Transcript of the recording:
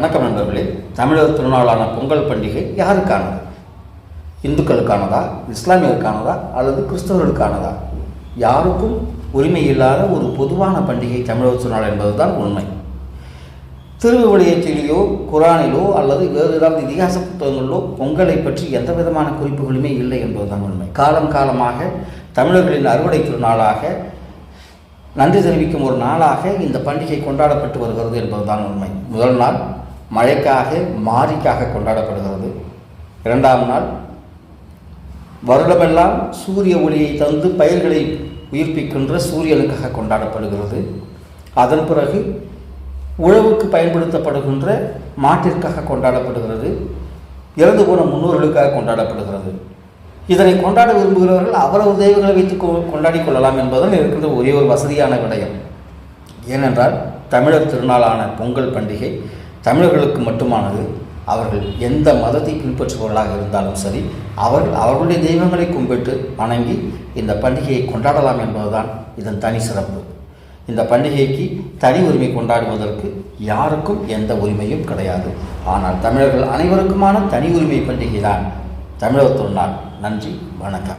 வணக்கம் நண்பர்களே. தமிழர் திருநாளான பொங்கல் பண்டிகை யாருக்கானது? இந்துக்களுக்கானதா? இஸ்லாமியருக்கானதா? அல்லது கிறிஸ்தவர்களுக்கானதா? யாருக்கும் உரிமை இல்லாத ஒரு பொதுவான பண்டிகை தமிழர் திருநாள் என்பதுதான் உண்மை. திருவிவிலியத்திலேயோ குரானிலோ அல்லது வேறு ஏதாவது இதிகாச புத்தகங்களிலோ பொங்கலை பற்றி எந்த விதமான குறிப்புகளுமே இல்லை என்பதுதான் உண்மை. காலம் காலமாக தமிழர்களின் அறுவடை திருநாளாக நன்றி தெரிவிக்கும் ஒரு நாளாக இந்த பண்டிகை கொண்டாடப்பட்டு வருகிறது என்பதுதான் உண்மை. முதல் நாள் மழைக்காக மாரிக்காக கொண்டாடப்படுகிறது. இரண்டாம் நாள் வருடமெல்லாம் சூரிய ஒளியை தந்து பயிர்களை உயிர்ப்பிக்கின்ற சூரியனுக்காக கொண்டாடப்படுகிறது. அதன் பிறகு உழவுக்கு பயன்படுத்தப்படுகின்ற மாட்டிற்காக கொண்டாடப்படுகிறது. இறந்து போன முன்னோர்களுக்காக கொண்டாடப்படுகிறது. இதனை கொண்டாட விரும்புகிறவர்கள் அவரது தெய்வங்களை வைத்து கொ- கொள்ளலாம் என்பதுதான் இருக்கின்ற ஒரே ஒரு வசதியான விடயம். ஏனென்றால் தமிழர் திருநாளான பொங்கல் பண்டிகை தமிழர்களுக்கு மட்டுமானது அவர்கள் எந்த மதத்தை பின்பற்றுபவர்களாக இருந்தாலும் சரி அவர்கள் அவர்களுடைய தெய்வங்களை கும்பிட்டு வணங்கி இந்த பண்டிகையை கொண்டாடலாம் என்பதுதான் இதன் தனி சிறப்பு. இந்த பண்டிகைக்கு தனி உரிமை கொண்டாடுவதற்கு யாருக்கும் எந்த உரிமையும் கிடையாது. ஆனால் தமிழர்கள் அனைவருக்குமான தனி உரிமை பண்டிகை தான் தமிழர் திருநாள் நன்றி வணக்கம்.